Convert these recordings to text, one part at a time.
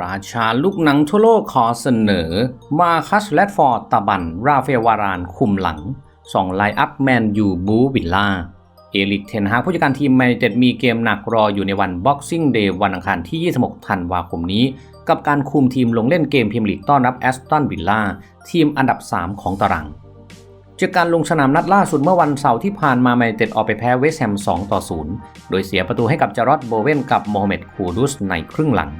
ราชาลูกหนังทั่วโลกขอเสนอ มาคัสแลดฟอร์ดตะบัน ราเฟลวารานคุมหลังสองไลอัพแมนยูบูวิลล่า เอลิกเทนฮากผู้จัดการทีมแมนเต็ดมีเกมหนักรออยู่ในวัน Boxing Day วันอังคารที่ 26 ธันวาคมนี้ กับการคุมทีมลงเล่นเกมพรีเมียร์ลีกต้อนรับแอสตันวิลล่าทีมอันดับ 3 ของตารางจากการลงสนามนัดล่าสุดเมื่อวันเสาร์ที่ผ่านมาแมนเต็ดออกไปแพ้เวสต์แฮม 2 ต่อ 0 โดยเสียประตูให้กับจารอดโบเวนกับโมฮัมเหม็ดคูดุสในครึ่งหลัง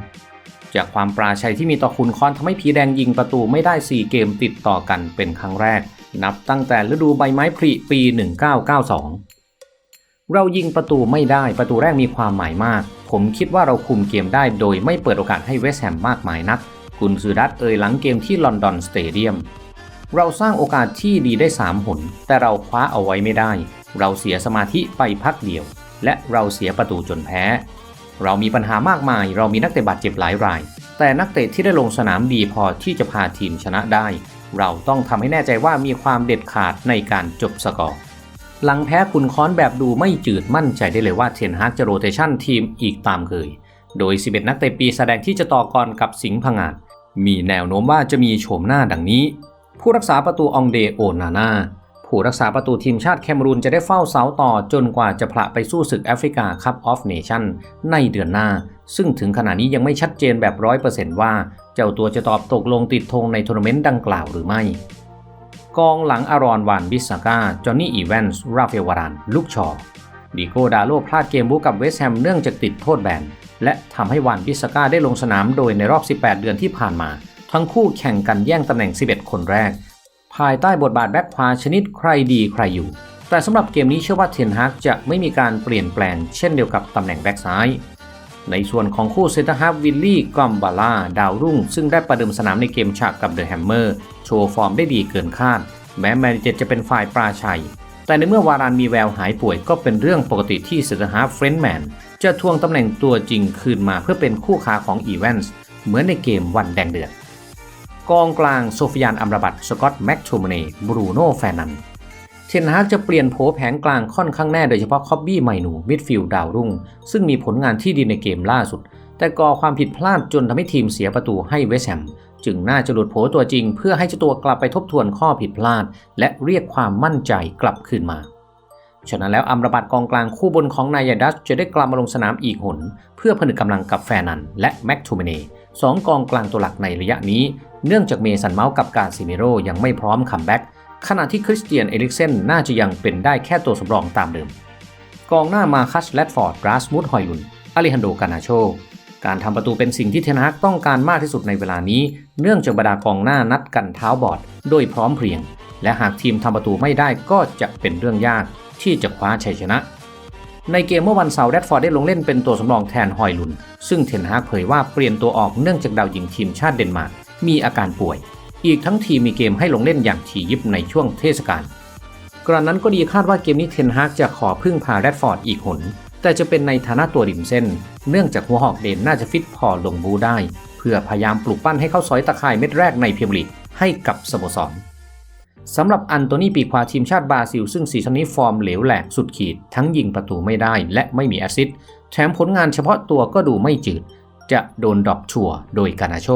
จากความปราชัยที่มีต่อคุณคอนทำให้ผีแดงยิงประตูไม่ได้ 4 เกมติดต่อกันเป็นครั้งแรก นับตั้งแต่ฤดูใบไม้ผลิปี 1992 เรายิงประตูไม่ได้ประตูแรกมีความหมายมาก ผมคิดว่าเราคุมเกมได้โดยไม่เปิดโอกาสให้เวสแฮมมากมายนัก กุนซือดัตเอ่ยหลังเกมที่ลอนดอนสเตเดียมเราสร้างโอกาสที่ดีได้ 3 หน แต่เราคว้าเอาไว้ไม่ได้ เราเสียสมาธิไปพักเดียว และเราเสียประตูจนแพ้ เรามีปัญหามากมาย เรามีนักเตะบาดเจ็บหลายราย แต่นักเตะที่ได้ลงสนามดีพอที่จะพาทีมชนะได้ เราต้องทำให้แน่ใจว่ามีความเด็ดขาดในการจบสกอร์หลังแพ้คุณค้อนแบบดูไม่จืดมั่นใจได้เลยว่าเทนฮากจะโรเตชันทีมอีกตามเคย โดย 11 นักเตะปีแสดงที่จะต่อกรกับสิงห์พังงาดมีแนวโน้มว่าจะมีโฉมหน้าดังนี้ ผู้รักษาประตูองเดโอนานา ผู้รักษาประตูทีมชาติแคมรูนจะได้เฝ้าเสาต่อจนกว่าจะพละไปสู้ศึกแอฟริกาคัพออฟเนชั่นในเดือนหน้า ซึ่งถึงขณะนี้ยังไม่ชัดเจนแบบร้อยเปอร์เซนต์ว่า เจ้าตัวจะตอบตกลงติดธงในทัวร์นาเมนต์ดังกล่าวหรือไม่ กองหลังอารอนวานบิสซาก้าจอห์นนี่อีแวนส์ราเฟลวารานลูกชอดิโกดาโลพลาดเกมบุกกับเวสต์แฮมเนื่องจากติดโทษแบนและทำให้วานบิสซาก้าได้ลงสนามโดยในรอบ 18 เดือนที่ผ่านมา ทั้งคู่แข่งกันแย่งตำแหน่ง 11 คนแรก ภายใต้บทบาทแบ็คขวาชนิดใครดีใครอยู่ แต่สำหรับเกมนี้เชื่อว่าเทนฮากจะไม่มีการเปลี่ยนแปลงเช่นเดียวกับตำแหน่งแบ็คซ้าย ในส่วนของคู่เซนเตอร์ฮาร์ฟวิลลี่กอมบาล่าดาวรุ่ง ซึ่งได้ประเดิมสนามในเกมฉากกับเดอะแฮมเมอร์โชว์ฟอร์มได้ดีเกินคาด แม้แมนเจตจะเป็นฝ่ายปราชัย แต่ในเมื่อวารานมีแววหายป่วยก็เป็นเรื่องปกติที่เซนเตอร์ฮาร์ฟเฟรนด์แมนจะทวงตำแหน่งตัวจริงคืนมาเพื่อเป็นคู่ค้าของอีแวนส์เหมือนในเกมวันแดงเดือด กองกลางโซฟิยานอัมราบัตสกอตแม็กโทมเน่บรูโน่แฟนันเทนฮากจะเปลี่ยนโผแผงกลางค่อนข้างแน่โดยเฉพาะคอบบี้ไมนูมิดฟิลด์ดาวรุ่ง ซึ่งมีผลงานที่ดีในเกมล่าสุด แต่ก่อความผิดพลาดจนทำให้ทีมเสียประตูให้เวสแฮมจึงน่าจะหลุดโผตัวจริง เพื่อให้เจ้าตัวกลับไปทบทวนข้อผิดพลาด และเรียกความมั่นใจกลับคืนมาฉะนั้นแล้วอัมรบัตกองกลางคู่บนของนายดัสจะได้กลับมาลงสนามอีกหน เพื่อผนึกกำลังกับแฟนันและแม็กทูเมเน่ สองกองกลางตัวหลักในระยะนี้ เนื่องจากเมสันเมาส์กับการซิเมโรยังไม่พร้อมคัมแบ็กขณะที่คริสเตียนเอริกเซนน่าจะยังเป็นได้แค่ตัวสำรองตามเดิม กองหน้ามาคัสแลดฟอร์ดราสมุดฮอยลุนอเลฮันโดกานาโช การทำประตูเป็นสิ่งที่เทนฮากต้องการมากที่สุดในเวลานี้ เนื่องจากบรรดากองหน้านัดกันเท้าบอดโดยพร้อมเพรียง และหากทีมทำประตูไม่ได้ก็จะเป็นเรื่องยากที่จะคว้าชัยชนะ ในเกมเมื่อวันเสาร์แรดฟอร์ดได้ลงเล่นเป็นตัวสำรองแทนฮอยลุน ซึ่งเทนฮากเผยว่าเปลี่ยนตัวออกเนื่องจากดาวหญิงทีมชาติเดนมาร์กมีอาการป่วย อีกทั้งทีมมีเกมให้ลงเล่นอย่างถี่ยิบในช่วงเทศกาลกระนั้นก็ดีคาดว่าเกมนี้เทนฮากจะขอพึ่งพาแรดฟอร์ดอีกหน แต่จะเป็นในฐานะตัวริมเส้น เนื่องจากหัวหอกเดนน่าจะฟิตพอลงบูได้ เพื่อพยายามปลุกปั้นให้เข้าซอยตะข่ายเม็ดแรกในเมียร์ลีกให้กับสโมสร สำหรับอันโตนีปีกขวาทีมชาติบราซิล ซึ่งซีซั่นนี้ฟอร์มเหลวแหลกสุดขีด ทั้งยิงประตูไม่ได้และไม่มีแอสซิสต์แถมผลงานเฉพาะตัวก็ดูไม่จืด จะโดนดรอปชัวโดยกานาโช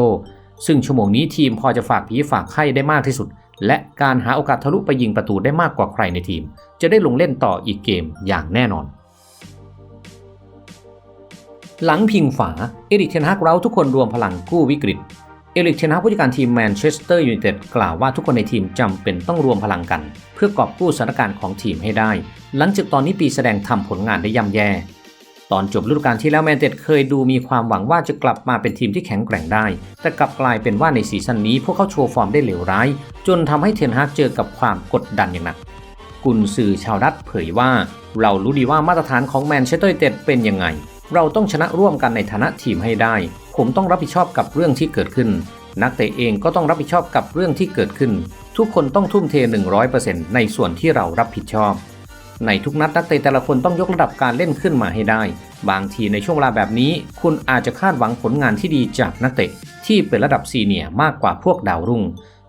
ซึ่งชั่วโมงนี้ทีมพอจะฝากผีฝากไข้ได้มากที่สุด และการหาโอกาสทะลุไปยิงประตูได้มากกว่าใครในทีม จะได้ลงเล่นต่ออีกเกมอย่างแน่นอน หลังพิงฝาเอริกเทนฮากเราทุกคนรวมพลังกู้วิกฤต เอริกเทนฮากผู้จัดการทีมแมนเชสเตอร์ยูไนเต็ดกล่าวว่าทุกคนในทีมจำเป็นต้องรวมพลังกัน เพื่อกอบกู้สถานการณ์ของทีมให้ได้ หลังจากตอนนี้ปีแสดงทำผลงานได้ย่ำแย่ ตอนจบฤดูกาลที่แล้วแมนเต็ดเคยดูมีความหวังว่าจะกลับมาเป็นทีมที่แข็งแกร่งได้ แต่กลับกลายเป็นว่าในซีซั่นนี้พวกเขาโชว์ฟอร์มได้เหลวร้าย จนทำให้เทนฮากเจอกับความกดดันอย่างหนักกุนซือชาวดัตเผยว่า เรารู้ดีว่ามาตรฐานของแมนเชสเตอร์ยูไนเต็ดเป็นยังไงเราต้องชนะร่วมกันในฐานะทีมให้ได้ ผมต้องรับผิดชอบกับเรื่องที่เกิดขึ้น นักเตะเองก็ต้องรับผิดชอบกับเรื่องที่เกิดขึ้น ทุกคนต้องทุ่มเท 100%ในส่วนที่เรารับผิดชอบ ในทุกนัดนักเตะแต่ละคนต้องยกระดับการเล่นขึ้นมาให้ได้ บางทีในช่วงเวลาแบบนี้ คุณอาจจะคาดหวังผลงานที่ดีจากนักเตะที่เป็นระดับซีเนียร์มากกว่าพวกดาวรุ่ง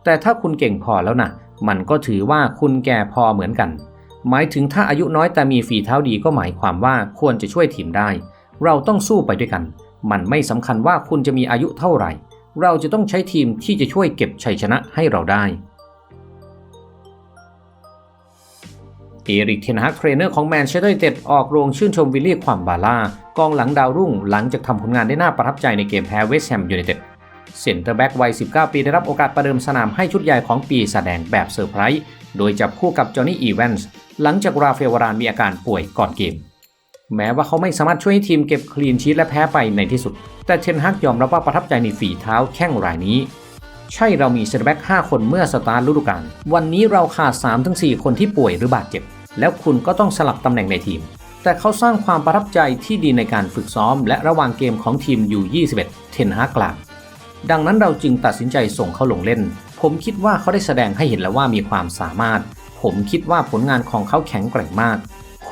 แต่ถ้าคุณเก่งพอแล้วนะมันก็ถือว่าคุณแก่พอเหมือนกัน หมายถึงถ้าอายุน้อยแต่มีฝีเท้าดีก็หมายความว่าควรจะช่วยทีมได้ เราต้องสู้ไปด้วยกัน มันไม่สำคัญว่าคุณจะมีอายุเท่าไหร่ เราจะต้องใช้ทีมที่จะช่วยเก็บชัยชนะให้เราได้ เอริกเทนฮักเทรนเนอร์ของแมนเชสเตอร์ยูไนเต็ดออกโรงชื่นชมวิลเลี่ความบาล่ากองหลังดาวรุ่งหลังจากทำผลงานได้น่าประทับใจในเกมแพ้เวสต์แฮมยูไนเต็ดเซนเตอร์แบ็กวัย 19 ปีได้รับโอกาสประเดิมสนามให้ชุดใหญ่ของปีแสดงแบบเซอร์ไพรส์โดยจับคู่กับจอห์นนี่อีแวนส์หลังจากราเฟลวารานมีอาการป่วยก่อนเกม แม้ว่าเขาไม่สามารถช่วยให้ทีมเก็บคลีนชีตและแพ้ไปในที่สุด แต่เทนฮักยอมรับว่าประทับใจในฝีเท้าแข้งรายนี้ ใช่เรามีเซนแบ็ก5คนเมื่อสตาร์ทฤดูกาลวันนี้เราขาด 3-4 คนที่ป่วยหรือบาดเจ็บ แล้วคุณก็ต้องสลับตำแหน่งในทีม แต่เขาสร้างความประทับใจที่ดีในการฝึกซ้อม และระหว่างเกมของทีมอยู่21เทนฮากกล่าวดังนั้นเราจึงตัดสินใจส่งเขาลงเล่น ผมคิดว่าเขาได้แสดงให้เห็นแล้วว่ามีความสามารถ ผมคิดว่าผลงานของเขาแข็งแกร่งมาก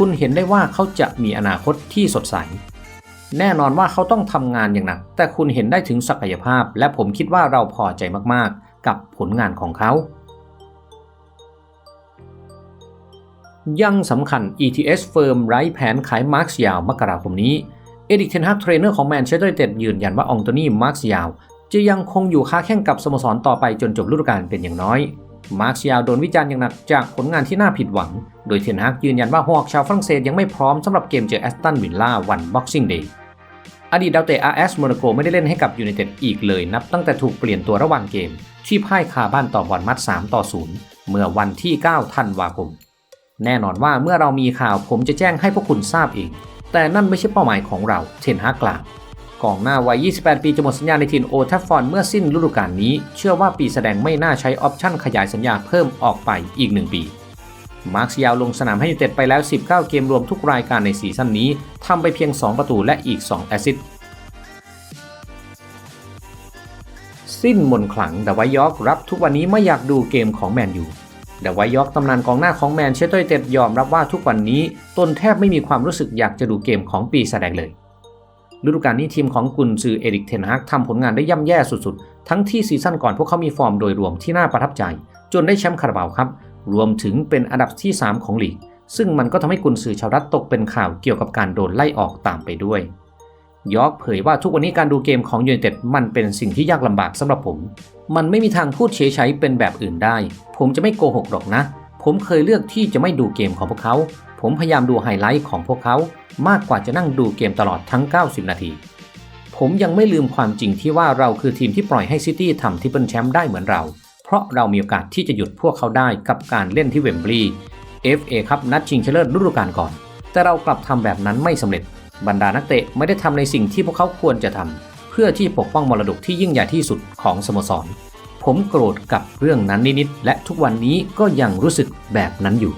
คุณเห็นได้ว่าเขาจะมีอนาคตที่สดใส แน่นอนว่าเขาต้องทำงานอย่างหนัก แต่คุณเห็นได้ถึงศักยภาพ และผมคิดว่าเราพอใจมากๆ กับผลงานของเขา ยังสำคัญ ETS เฟิร์มไร้แผนขายมาร์คยาวมกราคมนี้ เอริกเทนฮักเทรนเนอร์ของแมนเชสเตอร์ยูไนเต็ดยืนยันว่าองโตนี่มาร์คยาวจะยังคงอยู่ค้าแข่งกับสโมสรต่อไปจนจบฤดูกาลเป็นอย่างน้อย มาร์คยาวโดนวิจารณ์อย่างหนักจากผลงานที่น่าผิดหวัง โดยเทนฮักยืนยันว่าฮอกชาวฝรั่งเศสยังไม่พร้อมสำหรับเกมเจอแอสตันวิลล่าวันบ็อกซิ่งเดย์อดีตดาวเตะ RS โมนาโกไม่ได้เล่นให้กับยูไนเต็ดอีกเลยนับตั้งแต่ถูกเปลี่ยนตัวระหว่างเกม ที่พ่ายคาบ้านต่อบอลมัด 3 ต่อ 0 เมื่อวันที่ 9 ธันวาคม แน่นอนว่าเมื่อเรามีข่าวผมจะแจ้งให้พวกคุณทราบเองแต่นั่นไม่ใช่เป้าหมายของเราเทนฮากกล่าวกองหน้าวัย 28 ปีจะหมดสัญญาในทีมโอทัฟฟอนเมื่อสิ้นฤดูกาลนี้ เชื่อว่าปีแสดงไม่น่าใช้ออปชั่นขยายสัญญาเพิ่มออกไปอีก1ปี มาร์คซิยาวลงสนามให้ยูเต็ดไปแล้ว 19 เกมรวมทุกรายการในซีซั่นนี้ทำไปเพียง 2 ประตูและอีก 2 แอสซิสต์สิ้นมนขลังแต่ไวยอร์กรับทุกวันนี้ไม่อยากดูเกมของแมนยูแต่ไวยอร์กตำนานกองหน้าของแมนเชสเตอร์ยูไนเต็ดยอมรับว่าทุกวันนี้ตนแทบไม่มีความรู้สึกอยากจะดูเกมของปีแสดงเลยฤดูกาลนี้ทีมของกุนซือเอริกเทนฮากทำผลงานได้ย่ำแย่สุดๆ ทั้งที่ซีซั่นก่อนพวกเขามีฟอร์มโดยรวมที่น่าประทับใจ จนได้แชมป์คาราบาวครับ รวมถึงเป็นอันดับที่ 3 ของลีก ซึ่งมันก็ทำให้กุนซือชาวรัฐตกเป็นข่าวเกี่ยวกับการโดนไล่ออกตามไปด้วย ยอร์กเผยว่าทุกวันนี้การดูเกมของยูไนเต็ดมันเป็นสิ่งที่ยากลำบากสำหรับผม มันไม่มีทางพูดเฉยๆเป็นแบบอื่นได้ ผมจะไม่โกหกหรอกนะ ผมเคยเลือกที่จะไม่ดูเกมของพวกเขา ผมพยายามดูไฮไลท์ของพวกเขา มากกว่าจะนั่งดูเกมตลอดทั้ง 90 นาทีผมยังไม่ลืมความจริงที่ว่าเราคือทีมที่ปล่อยให้ซิตี้ทำทิปเปิลแชมป์ได้เหมือนเรา เพราะเรามีโอกาสที่จะหยุดพวกเขาได้กับการเล่นที่เวมบลีย์ FA ครับนัดชิงชนะเลิศฤดูกาลก่อน แต่เรากลับทำแบบนั้นไม่สำเร็จ บรรดานักเตะไม่ได้ทำในสิ่งที่พวกเขาควรจะทำเพื่อที่ปกป้องมรดกที่ยิ่งใหญ่ที่สุดของสโมสร ผมโกรธกับเรื่องนั้นนิดๆและทุกวันนี้ก็ยังรู้สึกแบบนั้นอยู่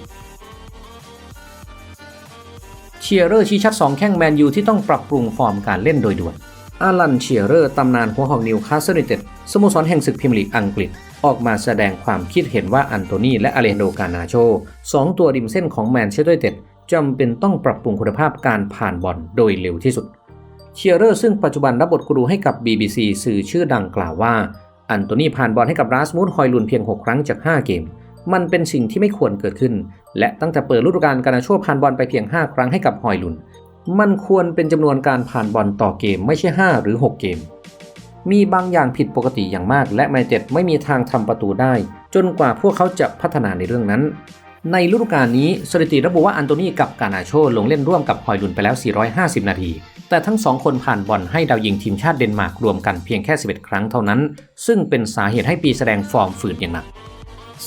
เชียร์เรอร์ชี้ชัด2แข้งแมนยูที่ต้องปรับปรุงฟอร์มการเล่นโดยด่วนอารันเชียร์เรอร์ตำนานหัวหอกนิวคาสเซิลยูไนเต็ดสโมสรแห่งศึกพรีเมียร์ลีกอังกฤษ ออกมาแสดงความคิดเห็นว่าอันโตนีและอเลนโดกานาโชสองตัวริมเส้นของแมนเชสเตอร์ยูไนเต็ดจำเป็นต้องปรับปรุงคุณภาพการผ่านบอลโดยเร็วที่สุด เชียร์เรอร์ซึ่งปัจจุบันรับบทกรูให้กับ BBC สื่อชื่อดังกล่าวว่า อันโตนีผ่านบอลให้กับราสมุสฮอยลุนเพียง 6 ครั้งจาก 5 เกม มันเป็นสิ่งที่ไม่ควรเกิดขึ้น และตั้งแต่เปิดฤดูกาลการนาโชผ่านบอลไปเพียง 5 ครั้งให้กับฮอยลุน มันควรเป็นจำนวนการผ่านบอลต่อเกมไม่ใช่ 5 หรือ 6 เกม มีบางอย่างผิดปกติอย่างมาก และแมนเต็ดไม่มีทางทำประตูได้ จนกว่าพวกเขาจะพัฒนาในเรื่องนั้น ในฤดูกาลนี้สถิติระบุว่าอันโตนีกับกานาโชลงเล่นร่วมกับฮอยลุนไปแล้ว 450 นาที แต่ทั้งสองคนผ่านบอลให้ดาวยิงทีมชาติเดนมาร์กรวมกันเพียงแค่ 11 ครั้งเท่านั้น ซึ่งเป็นสาเหตุให้ปีแสดงฟอร์มฝืนอย่างหนัก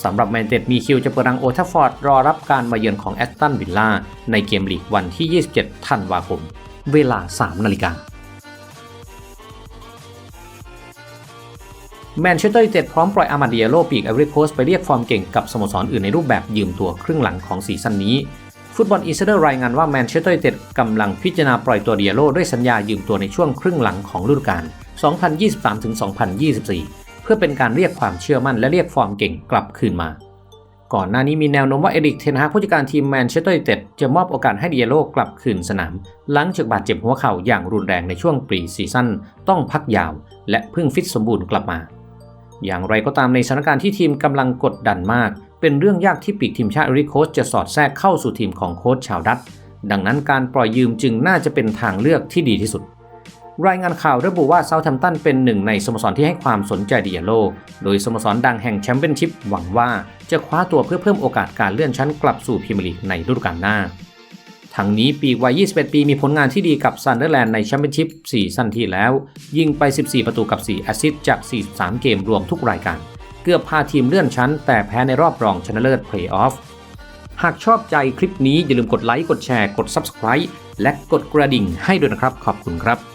สำหรับแมนเต็ดมีคิวจะเปิดรังโอทัฟฟอร์ดรอรับการมาเยือนของแอสตันวิลล่าในเกมลีกวันที่ 27 ธันวาคม เวลา 3 นาฬิกา แมนเชสเตอร์ยูไนเต็ดพร้อมปล่อยอามาเดียโลปีกไอริโคสไปเรียกฟอร์มเก่งกับสโมสรอื่นในรูปแบบยืมตัวครึ่งหลังของซีซั่นนี้ฟุตบอลอีสเตอร์รายงานว่าแมนเชสเตอร์ยูไนเต็ดกำลังพิจารณาปล่อยตัวเดียโลด้วยสัญญายืมตัวในช่วงครึ่งหลังของฤดูกาล 2023-2024 เพื่อเป็นการเรียกความเชื่อมั่นและเรียกฟอร์มเก่งกลับคืนมา ก่อนหน้านี้มีแนวโน้มว่าเอริกเทนฮากผู้จัดการทีมแมนเชสเตอร์ยูไนเต็ดจะมอบโอกาสให้เดียโลกลับคืนสนาม หลังจากบาดเจ็บหัวเข่าอย่างรุนแรงในช่วงปรีซีซั่นต้องพักยาว และเพิ่งฟิตสมบูรณ์กลับมา อย่างไรก็ตามในสถานการณ์ที่ทีมกำลังกดดันมาก เป็นเรื่องยากที่ปีกทีมชาติริโคสจะสอดแทรกเข้าสู่ทีมของโค้ชชาวดัตดังนั้นการปล่อยยืมจึงน่าจะเป็นทางเลือกที่ดีที่สุด รายงานข่าวระบุว่าเซาท์แฮมป์ตันเป็นหนึ่งในสโมสรที่ให้ความสนใจดิเอโล โดยสโมสรดังแห่งแชมเปี้ยนชิพหวังว่าจะคว้าตัวเพื่อเพิ่มโอกาสการเลื่อนชั้นกลับสู่พรีเมียร์ลีกในฤดูกาลหน้า ทั้งนี้ปีกวัย 21 ปีมีผลงานที่ดีกับซันเดอร์แลนด์ในแชมเปี้ยนชิพ4ซั่นที่แล้ว ยิงไป 14 ประตูกับ 4 แอสซิสต์จาก 43 เกมรวมทุกรายการ เกือบพาทีมเลื่อนชั้น แต่แพ้ในรอบรองชนะเลิศเพลย์ออฟ หากชอบใจคลิปนี้อย่าลืมกดไลค์ กดแชร์ กด Subscribe และกดกระดิ่งให้ด้วยนะครับ ขอบคุณครับ